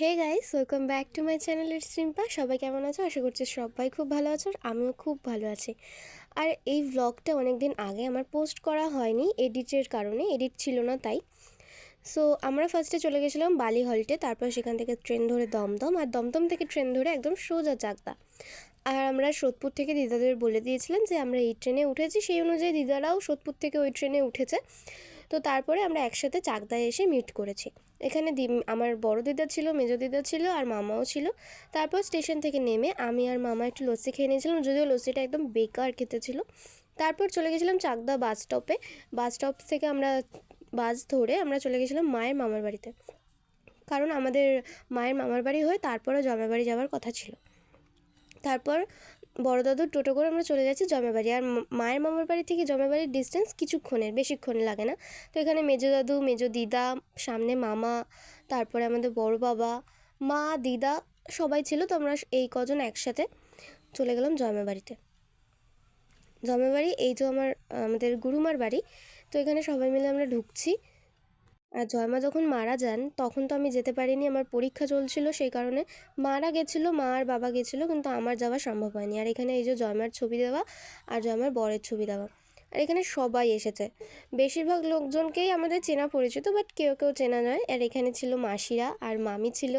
Hey guys welcome back to my channel it's Rimpa সবাই কেমন আছো? আশা করছি সবাই খুব ভালো আছো আর আমিও খুব ভালো আছি। আর এই ভ্লগটা অনেক দিন আগে আমার পোস্ট করা হয়নি এডিটের কারণে এডিট ছিল না তাই। সো আমরা ফার্স্টে চলে গেছিলাম বালি হল্টে তারপর সেখান থেকে ট্রেন ধরে দমদম, আর দমদম থেকে ট্রেন ধরে একদম সোজা চাকদা। আর আমরা সোদপুর থেকে দিদাদের বলে দিয়েছিলাম যে আমরা এই ট্রেনে উঠেছি, সেই অনুযায়ী দিদারাও সোদপুর থেকে ওই ট্রেনে উঠেছে। তো তারপরে আমরা একসাথে চাকদায় এসে মিট করেছি। এখানে দি আমার বড় দিদা ছিল, মেজো দিদা ছিল আর মামাও ছিল। তারপর স্টেশন থেকে নেমে আমি আর মামা একটু লস্যি খেয়ে নিয়েছিলাম, যদিও লস্যিটা একদম বেকার খেতে ছিল। তারপর চলে গেছিলাম চাকদা বাস স্টপে বাস স্টপ থেকে আমরা বাস ধরে আমরা চলে গেছিলাম মায়ের মামার বাড়িতে। কারণ আমাদের মায়ের মামার বাড়ি হয়ে তারপরে জমা বাড়ি যাওয়ার কথা ছিল। তারপর বড় দাদুর টোটো করে আমরা চলে যাচ্ছি জমেবাড়ি। আর মায়ের মামার বাড়ি থেকে জমেবাড়ির ডিস্টেন্স কিছুক্ষণের, বেশিক্ষণ লাগে না। তো এখানে মেজো দাদু, মেজো দিদা, সামনে মামা, তারপরে আমাদের বড় বাবা, মা, দিদা সবাই ছিল। তো আমরা এই কজন একসাথে চলে গেলাম জমেবাড়িতে। জমেবাড়ি, এই তো আমার, আমাদের গুরুমার বাড়ি, তো এখানে সবাই মিলে আমরা ঢুকছি। আর জয়মা যখন মারা যান, তখন তো আমি যেতে পারিনি, আমার পরীক্ষা চলছিল সেই কারণে। মারা গেছিল, মা আর বাবা গেছিল, কিন্তু আমার যাওয়া সম্ভব হয়নি। আর এখানে এই যে জয়মার ছবি দেওয়া আর জয়মার বরের ছবি দেওয়া, আর এখানে সবাই এসেছে। বেশিরভাগ লোকজনকেই আমাদের চেনা পরিচিত বাট কেউ কেউ চেনা নয়। আর এখানে ছিল মাসিরা আর মামি ছিল।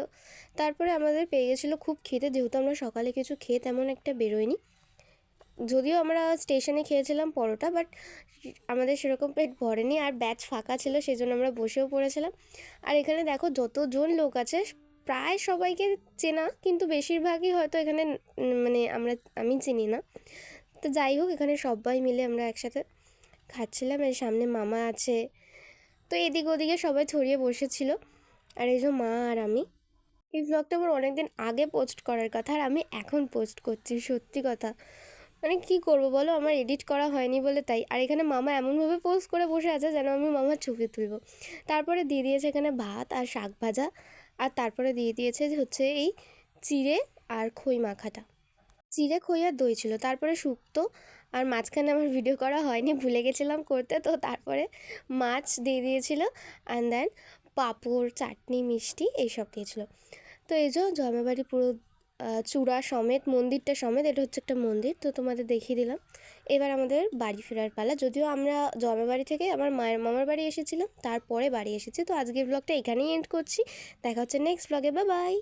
তারপরে আমাদের পেয়ে গেছিল খুব খেতে যেহেতু আমরা সকালে কিছু খেয়ে তেমন একটা বেরোইনি। যদিও আমরা স্টেশনে খেয়েছিলাম পরোটা বাট আমাদের সেরকম পেট ভরেনি আর ব্যাচ ফাঁকা ছিল সেই জন্য আমরা বসেও পড়েছিলাম। আর এখানে দেখো যতজন লোক আছে, প্রায় সবাইকে চেনা, কিন্তু বেশিরভাগই হয়তো এখানে মানে আমরা, আমি চিনি না। তো যাই হোক, এখানে সবাই মিলে আমরা একসাথে খাচ্ছিলাম, এর সামনে মামা আছে। তো এদিক ওদিকে সবাই ছড়িয়ে বসেছিল, আর এই যে মা আর আমি। এই ব্লগটা আমার অনেকদিন আগে পোস্ট করার কথা, আর আমি এখন পোস্ট করছি, সত্যি কথা। মানে কি করব বলো? আমার এডিট করা হয়নি বলে তাই। আর এখানে মামা এমনভাবে পোস্ট করে বসে আছে যেন আমি মামার ছবি তুলব। তারপরে দিয়ে দিয়েছে এখানে ভাত আর শাক ভাজা। আর তারপরে দিয়ে দিয়েছে হচ্ছে এই চিড়ে আর খই মাখাটা। চিড়ে, খই আর দই ছিল। তারপরে শুক্তো। আর মাঝখানে আমার ভিডিও করা হয়নি, ভুলে গেছিলাম করতে। তো তারপরে মাছ দিয়ে দিয়েছিল। অ্যান্ড দেন পাঁপড়, চাটনি, মিষ্টি, এইসব দিয়েছিল। তো এই যে জয়মাবাড়ি পুরো চূড়া সমেত, মন্দিরটা সমেত, এটা হচ্ছে একটা মন্দির, তো তোমাদের দেখিয়ে দিলাম। এবার আমাদের বাড়ি ফেরার পালা। যদিও আমরা জন্মবাড়ি থেকে আমার মায়ের মামার বাড়ি এসেছিলাম, তারপরে বাড়ি এসেছি, তো আজকের ব্লগটা এখানেই এন্ড করছি। দেখা হচ্ছে নেক্সট ব্লগে বা বাই